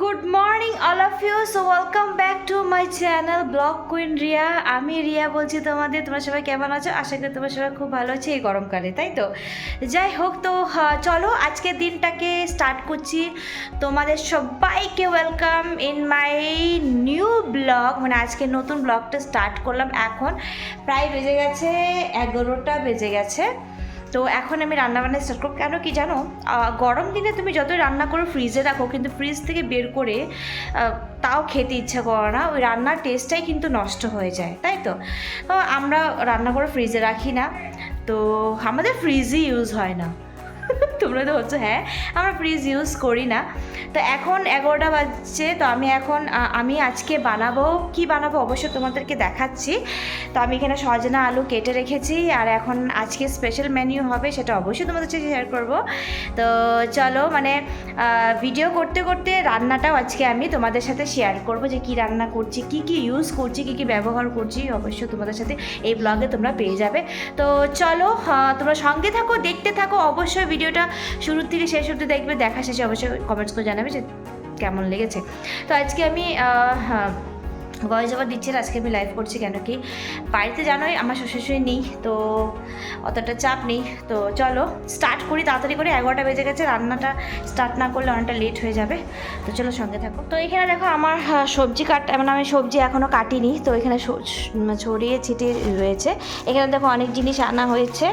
Good morning all of you so welcome back to my channel blog queen Riya আমি রিয়া বলছি তোমাদের, তোমরা সবাই কেমন আছো? আশা করি তোমরা সবাই খুব ভালো আছে এই গরমকালে, তাই তো? যাই হোক, তো চলো আজকের দিনটাকে স্টার্ট করছি। তোমাদের সবাইকে welcome in my new blog মানে আজকে নতুন ব্লগটা স্টার্ট করলাম এখন। প্রায় বেজে গেছে এগারোটা বেজে গেছে। তো এখন আমি রান্নাবান্না স্টার্ট করব। কেন কি জানো? গরম দিনে তুমি যতই রান্না করো ফ্রিজে রাখো, কিন্তু ফ্রিজ থেকে বের করে তাও খেতে ইচ্ছা করে না। ওই রান্নার টেস্টটাই কিন্তু নষ্ট হয়ে যায়, তাই তো? আমরা রান্না করে ফ্রিজে রাখি না। তো আমাদের ফ্রিজই ইউজ হয় না। তোমরা তো হচ্ছে হ্যাঁ আমরা ফ্রিজ ইউজ করি না। তো এখন এগারোটা বাজছে, তো আমি এখন আমি আজকে বানাবো, কি বানাবো অবশ্যই তোমাদেরকে দেখাচ্ছি। তো আমি এখানে সজনা আলু কেটে রেখেছি, আর এখন আজকে স্পেশাল মেনু হবে, সেটা অবশ্যই তোমাদের সাথে শেয়ার করব। তো চলো মানে ভিডিও করতে করতে রান্নাটাও আজকে আমি তোমাদের সাথে শেয়ার করব, যে কি রান্না করছি, কি কি ইউজ করছি, কি কি ব্যবহার করছি, অবশ্যই তোমাদের সাথে এই ব্লগে তোমরা পেয়ে যাবে। তো চলো তোমরা সঙ্গে থাকো, দেখতে থাকো, অবশ্যই ভিডিওটা শুরু থেকে শেষ অবধি দেখবে দেখা শেষে অবশ্যই কমেন্টস করে জানাবে যে কেমন লেগেছে। তো আজকে আমি ভয়েস ওভার দিচ্ছি আজকে আমি লাইভ করছি কেন কি? বাড়িতে জানোই আমার শ্বশুরশুড়ি নেই তো অতটা চাপ নেই। তো চলো স্টার্ট করি তাড়াতাড়ি করে এগারোটা বেজে গেছে রান্নাটা স্টার্ট না করলে অনেকটা লেট হয়ে যাবে। তো চলো সঙ্গে থাকো। তো এখানে দেখো আমার আহ, সবজি কাট মানে আমি সবজি এখনও কাটিনি তো এখানে ছড়িয়ে ছিটিয়ে রয়েছে। এখানে দেখো অনেক জিনিস আনা হয়েছে।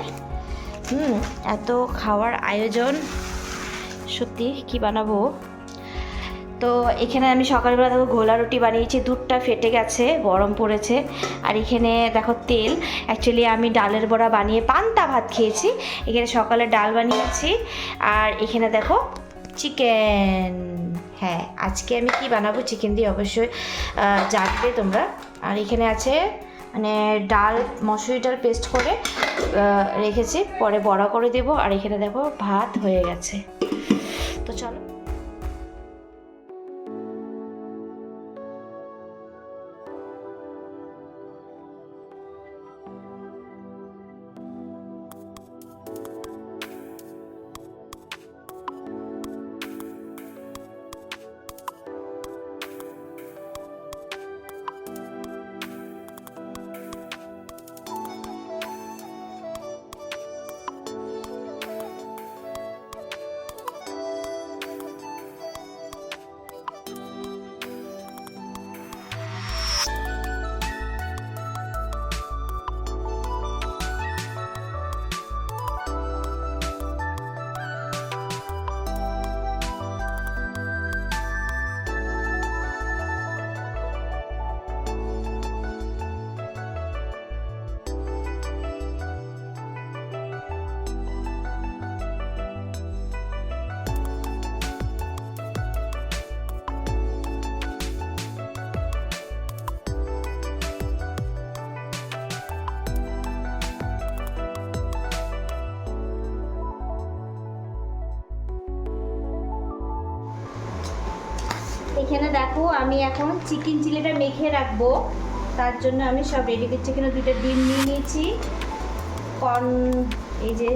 হুম, এত খাওয়ার আয়োজন। সত্যি, কি বানাবো? তো এখানে আমি সকালবেলা দেখো ঘোলা রুটি বানিয়েছি, দুধটা ফেটে গেছে, গরম পড়েছে। আর এখানে দেখো তেল অ্যাকচুয়ালি আমি ডালের বড়া বানিয়ে পান্তা ভাত খেয়েছি। এখানে সকালে ডাল বানিয়েছি। আর এখানে দেখো চিকেন। হ্যাঁ আজকে আমি কি বানাবো চিকেন দিয়ে অবশ্যই জানবে তোমরা। আর এখানে আছে মানে ডাল মসুরি ডাল পেস্ট করে রেখেছি। পরে বড়া করে দেব। আর এখানে দেখো ভাত হয়ে গেছে। এখানে দেখো, আমি এখন চিকেন চিলিটা মেখে রাখব। তার জন্য আমি সব রেডি করছি। এখানে দুটো ডিম নিয়ে নিয়েছি। কর্ন, এই যে,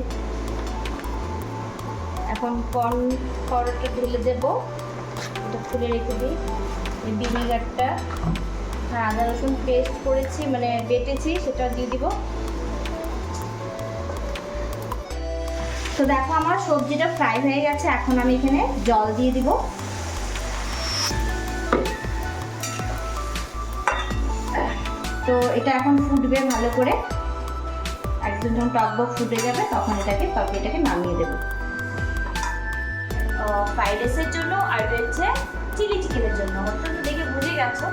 এখন কর্ন কর্নটা ঢেলে দেবো। এটা খুলে রেখে দিই। ভিনেগারটা। হ্যাঁ আদা রসুন পেস্ট করেছি মানে বেটেছি, সেটা দিয়ে দিব। তো দেখো, আমার সবজিটা ফ্রাই হয়ে গেছে। এখন আমি এখানে জল দিয়ে দিব। তো এটা এখন ফুটবে ভালো করে। একদম যখন টকবক ফুটে যাবে, তখন এটাকে তরকারিটাকে নামিয়ে দেবো। ফ্রাইড রাইসের জন্য আর রয়েছে চিলি চিকেনের জন্য। তো দেখে বুঝে গেছো।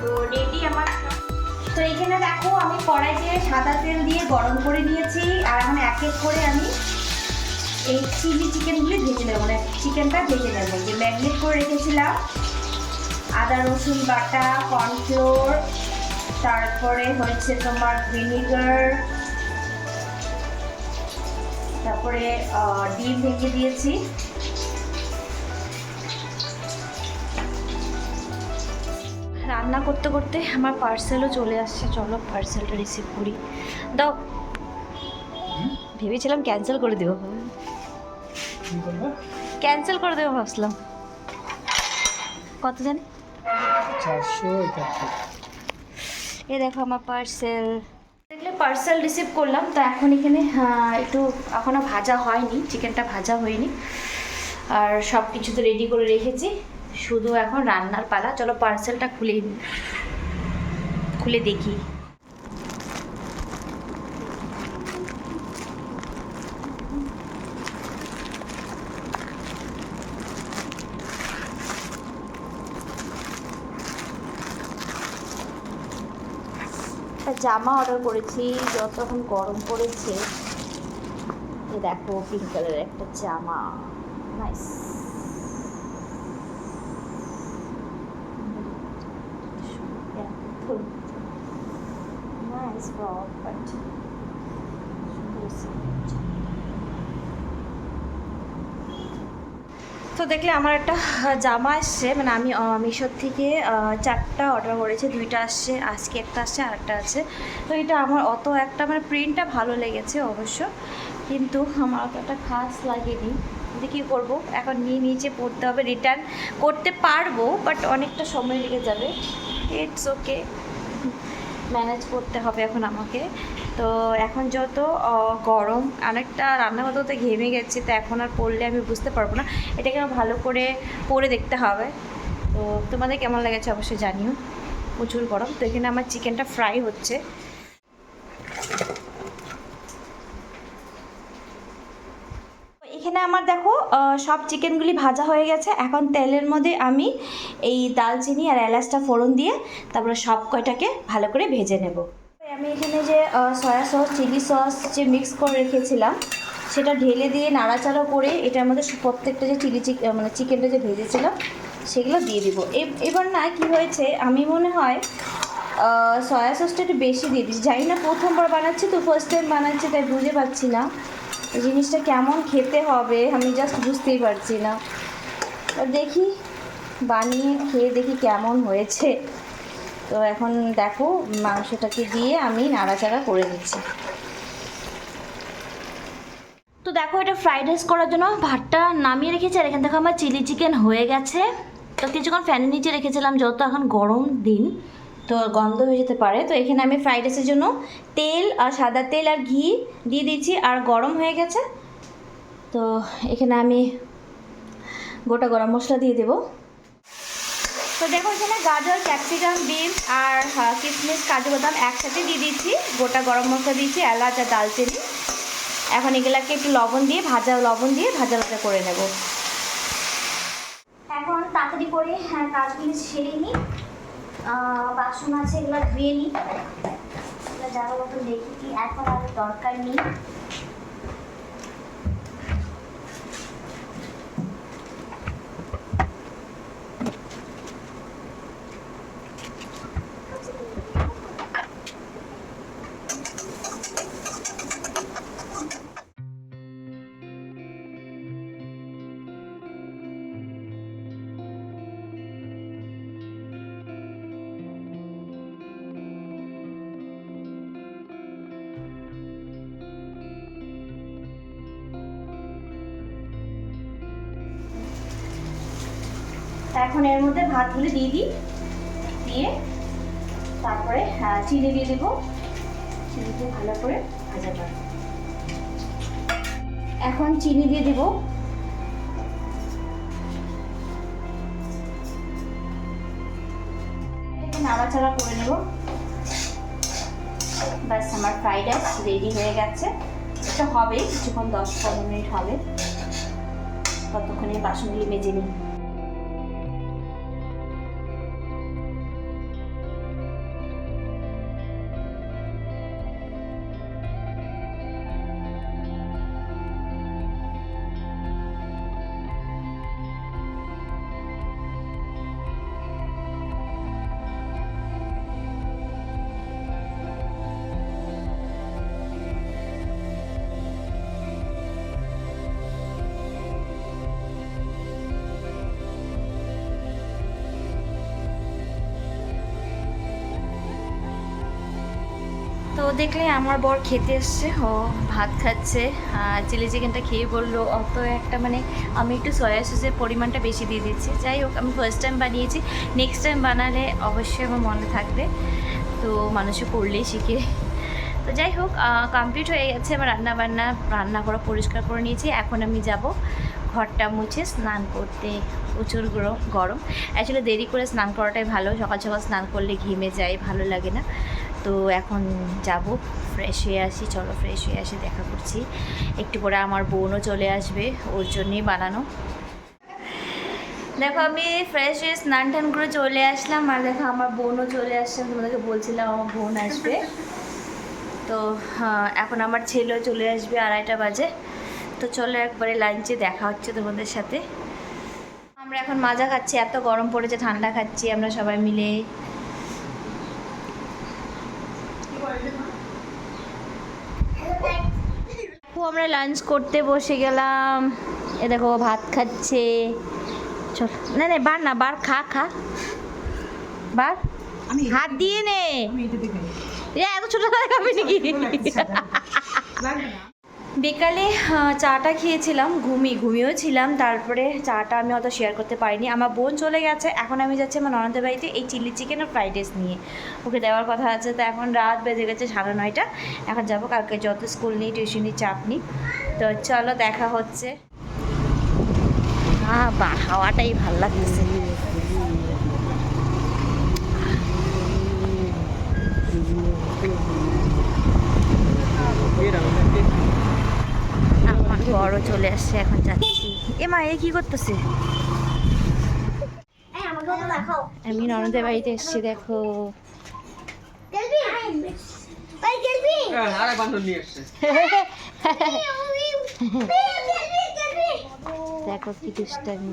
তো রেডি আমার। তো এখানে দেখো, আমি কড়াইতে সাদা তেল দিয়ে গরম করে নিয়েছি। আর এখন এক এক করে আমি এই চিলি চিকেনগুলি ভেজে নেব। মানে চিকেনটা ভেজে নেব। যে ম্যাগনেট করে রেখেছিলাম। আদা রসুন বাটা কর্নফ্লোর তারপরে হচ্ছে তোমার ভিনিগার তারপরে ডিম ভেঙে দিয়েছি। রান্না করতে করতে আমার পার্সেলও চলে আসছে। চলো পার্সেলটা রিসিভ করি। দাও। ভেবেছিলাম ক্যান্সেল করে দেবো। ক্যান্সেল করে দেবো ভাবছিলাম। কত জানি? চারশো একাত্তর। এ দেখো আমার পার্সেল দেখলে পার্সেল রিসিভ করলাম, তো এখন এখানে একটু এখনও ভাজা হয়নি চিকেনটা ভাজা হয়নি। আর সব কিছু তো রেডি করে রেখেছি, শুধু এখন রান্নার পালা। চলো পার্সেলটা খুলে খুলে দেখি। একটা জামা অর্ডার করেছি, যতক্ষণ গরম পড়েছে। দেখো পিঙ্ক কালারের একটা জামা। নাইস ফ্রক বাট তো দেখলে আমার একটা জামা আসছে। মানে আমি মিশোর থেকে চারটা অর্ডার করেছি। দুইটা আসছে, আজকে একটা আসছে আর একটা আছে। তো এটা আমার অত একটা মানে প্রিন্টটা ভালো লেগেছে অবশ্য। কিন্তু আমার অত একটা খাস লাগেনি। কিন্তু কী করব? এখন নিয়ে নিচে পড়তে হবে। রিটার্ন করতে পারব বাট অনেকটা সময় লেগে যাবে। ইটস ওকে ম্যানেজ করতে হবে এখন আমাকে। তো এখন যত গরম অনেকটা রান্না করতে করতে ঘেমে গেছে, তো এখন আর পড়লে আমি বুঝতে পারব না। এটাকে আমার ভালো করে পরে দেখতে হবে। তো তোমাদের কেমন লেগেছে অবশ্যই জানিও। প্রচুর গরম। তো এখানে আমার চিকেনটা ফ্রাই হচ্ছে এখানে আমার দেখো সব চিকেনগুলি ভাজা হয়ে গেছে। এখন তেলের মধ্যে আমি এই দালচিনি আর এলাচটা ফোড়ন দিয়ে তারপরে সব কয়টাকে ভালো করে ভেজে নেব। আমি এখানে যে সয়া সস চিলি সস যে মিক্স করে রেখেছিলাম, সেটা ঢেলে দিয়ে নাড়াচাড়া করে এটার মধ্যে প্রত্যেকটা যে চিলি চিক মানে চিকেনটা যে ভেজেছিলাম, সেগুলো দিয়ে দিব। এবার না, কি হয়েছে, আমি মনে হয় সয়া সসটা একটু বেশি দিয়ে দিচ্ছি। জানি না প্রথমবার বানাচ্ছি তো ফার্স্ট টাইম বানাচ্ছি, তাই বুঝে পাচ্ছি না। জিনিসটা কেমন খেতে হবে আমি জাস্ট বুঝতেই পারছি না। দেখি, বানিয়ে খেয়ে দেখি কেমন হয়েছে। তো এখন দেখো, মাংসটাকে দিয়ে আমি নাড়াচাড়া করে দিচ্ছি তো দেখো, এটা ফ্রাইড রাইস করার জন্য ভাতটা নামিয়ে রেখেছি, আর এখান থেকে আমার চিলি চিকেন হয়ে গেছে। তো কিছুক্ষণ ফ্যানের নিচে রেখেছিলাম যত এখন গরম দিন। তো গন্ধ হয়ে যেতে পারে। তো এখানে আমি ফ্রাইড রাইসের জন্য তেল আর সাদা তেল আর ঘি দিয়ে দিচ্ছি আর গরম হয়ে গেছে। তো এখানে আমি গোটা গরম মশলা দিয়ে দেবো। তো দেখো এখানে গাজর ক্যাপসিকাম বিনস আর কিশমিশ কাজু বাদাম একসাথে দিয়ে দিচ্ছি গোটা গরম মশলা দিয়েছি, এলাচ আর দালচিনি এখন এগুলাকে একটু লবণ দিয়ে, ভাজা লবণ দিয়ে ভাজা ভাজা করে নেব। এখন তাড়াতাড়ি করে হ্যাঁ কাজগুলি সেরে নিই। বাসন আছে এগুলো ধুয়ে নিই এগুলো যাওয়ার মতো দেখি কি এখন আর দরকার নেই। এখন এর মধ্যে ভাতগুলো দিয়ে দিই। দিয়ে তারপরে হ্যাঁ, চিনি দিয়ে দেবো। চিনি দিয়ে ভালো করে ভাজা করব এখন চিনি দিয়ে দেবো। নাড়াচাড়া করে নেব। ব্যাস আমার ফ্রাইড রাইস রেডি হয়ে গেছে। এটা হবে কিছুক্ষণ দশ পনেরো মিনিট হবে। ততক্ষণে বাসনগুলি মেজে নিই। দেখলে আমার বর খেতে এসছে। ও ভাত খাচ্ছে চিলি চিকেনটা খেয়ে বলল, অত একটা মানে আমি একটু সয়া সসের পরিমাণটা বেশি দিয়ে দিচ্ছি। যাই হোক, আমি ফার্স্ট টাইম বানিয়েছি। নেক্সট টাইম বানালে অবশ্যই আমার মনে থাকবে। তো মানুষও করলেই শিখে। তো যাই হোক কমপ্লিট হয়ে গেছে আমার রান্না বান্না রান্না করা পরিষ্কার করে নিয়েছি। এখন আমি যাব ঘরটা মুছে স্নান করতে। প্রচুর গরম। গরম। অ্যাকচুয়ালি দেরি করে স্নান করাটাই ভালো। সকাল সকাল স্নান করলে ঘেমে যায়, ভালো লাগে না। তো এখন যাব ফ্রেশ হয়ে আসি, চলো ফ্রেশ হয়ে আসি দেখা করছি। একটু পরে আমার বোনও চলে আসবে, ওর জন্যই বানানো। দেখো, আমি ফ্রেশ হয়ে স্নান টান করে চলে আসলাম, আর দেখো আমার বোনও চলে আসছে, তোমাদেরকে বলছিলাম আমার বোন আসবে। তো এখন আমার ছেলেও চলে আসবে আড়াইটা বাজে। তো চলো একবারে লাঞ্চে দেখা হচ্ছে তোমাদের সাথে। আমরা এখন মাজা খাচ্ছি, এত গরম পড়েছে, ঠান্ডা খাচ্ছি, আমরা সবাই মিলে আমরা লাঞ্চ করতে বসে গেলাম। এ দেখো ভাত খাচ্ছে। চল। না না বার না বার খা খা। বার। হাত দিয়ে নে। এত ছোট খাবি নাকি? বিকালে চাটা খেয়েছিলাম, ঘুমি, ঘুমিয়েও ছিলাম। তারপরে চাটা আমি অত শেয়ার করতে পারিনি। আমার বোন চলে গেছে। এখন আমি যাচ্ছি আমার ননদের বাড়িতে এই চিলি চিকেন আর ফ্রাইড রাইস নিয়ে। ওকে দেওয়ার কথা আছে। তো এখন রাত বেজে গেছে সাড়ে নয়টা। এখন যাব কালকে, যত স্কুল নেই টিউশনি চাপ নিই। তো চলো, দেখা হচ্ছে। হাওয়াটাই ভালো লাগতেছে আমার বড় চলে আসছে এখন যাচ্ছি। এ মা এ কি করতেছে? আমি ননদের বাড়িতে এসেছি দেখো। এসছে দেখো কি দুষ্টামি।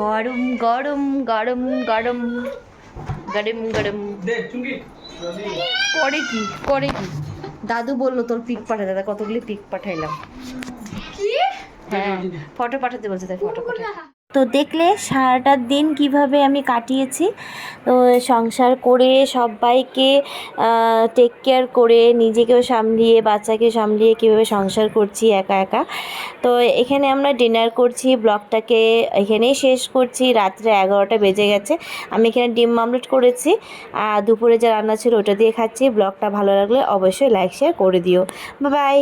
গরম গরম গরম গরম। গরম গরম। পরে কি? পরে কি? দাদু বলল তোর পিক পাঠা দাদা কতগুলি পিক পাঠাইলাম। হ্যাঁ ফটো পাঠাতে বলছে তাই ফটো পাঠা তো দেখলে সারাটা দিন কীভাবে আমি কাটিয়েছি। তো সংসার করে সবাইকে টেক কেয়ার করে নিজেকেও সামলিয়ে, বাচ্চাকে সামলিয়ে কীভাবে সংসার করছি একা একা। তো এখানে আমরা ডিনার করছি, ব্লগটাকে এখানেই শেষ করছি। রাত্রে এগারোটা বেজে গেছে। আমি এখানে ডিম মামলেট করেছি। আর দুপুরে যা রান্না ছিল ওটা দিয়ে খাচ্ছি। ব্লগটা ভালো লাগলে অবশ্যই লাইক শেয়ার করে দিও। বাই